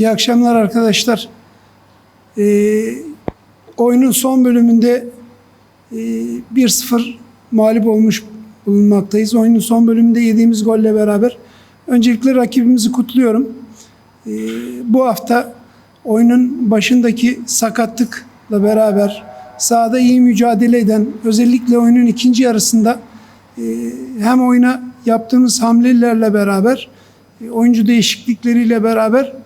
İyi akşamlar arkadaşlar. Ee, oyunun son bölümünde e, 1-0 mağlup olmuş bulunmaktayız. Oyunun son bölümünde yediğimiz golle beraber öncelikle rakibimizi kutluyorum. Ee, bu hafta oyunun başındaki sakatlıkla beraber sahada iyi mücadele eden özellikle oyunun ikinci yarısında e, hem oyuna yaptığımız hamlelerle beraber e, oyuncu değişiklikleriyle beraber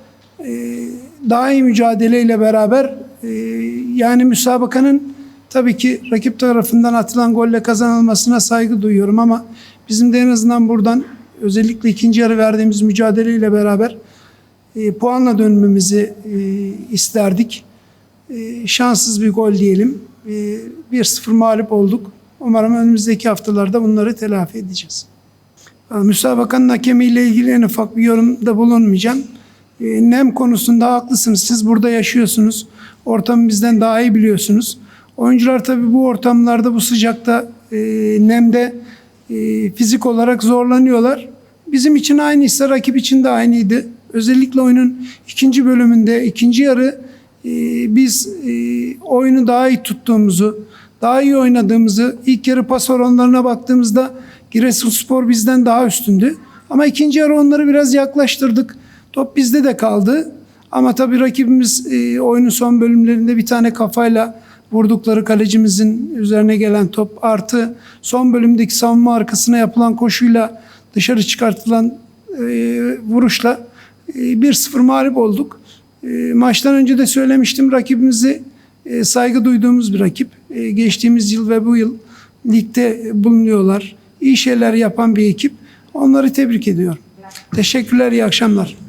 daha iyi mücadeleyle beraber e, yani müsabakanın tabii ki rakip tarafından atılan golle kazanılmasına saygı duyuyorum ama bizim de en azından buradan özellikle ikinci yarı verdiğimiz mücadeleyle beraber e, puanla dönmemizi e, isterdik. Şanssız bir gol diyelim. E, 1-0 mağlup olduk. Umarım önümüzdeki haftalarda bunları telafi edeceğiz. Müsabakanın hakemiyle ilgili en ufak bir yorumda bulunmayacağım. E, nem konusunda haklısınız. Siz burada yaşıyorsunuz. Ortamı bizden daha iyi biliyorsunuz. Oyuncular tabii bu ortamlarda, bu sıcakta, e, nemde e, fizik olarak zorlanıyorlar. Bizim için aynıysa rakip için de aynıydı. Özellikle oyunun ikinci bölümünde, ikinci yarı biz oyunu daha iyi tuttuğumuzu, daha iyi oynadığımızı, ilk yarı pas oranlarına baktığımızda Giresunspor bizden daha üstündü. Ama ikinci yarı onları biraz yaklaştırdık. Top bizde de kaldı. Ama tabii rakibimiz e, oyunun son bölümlerinde bir tane kafayla vurdukları kalecimizin üzerine gelen top artı son bölümdeki savunma arkasına yapılan koşuyla dışarı çıkartılan e, vuruşla e, 1-0 mağlup olduk. E, maçtan önce de söylemiştim rakibimizi e, saygı duyduğumuz bir rakip. E, geçtiğimiz yıl ve bu yıl ligde bulunuyorlar. İyi şeyler yapan bir ekip. Onları tebrik ediyorum. Teşekkürler, iyi akşamlar.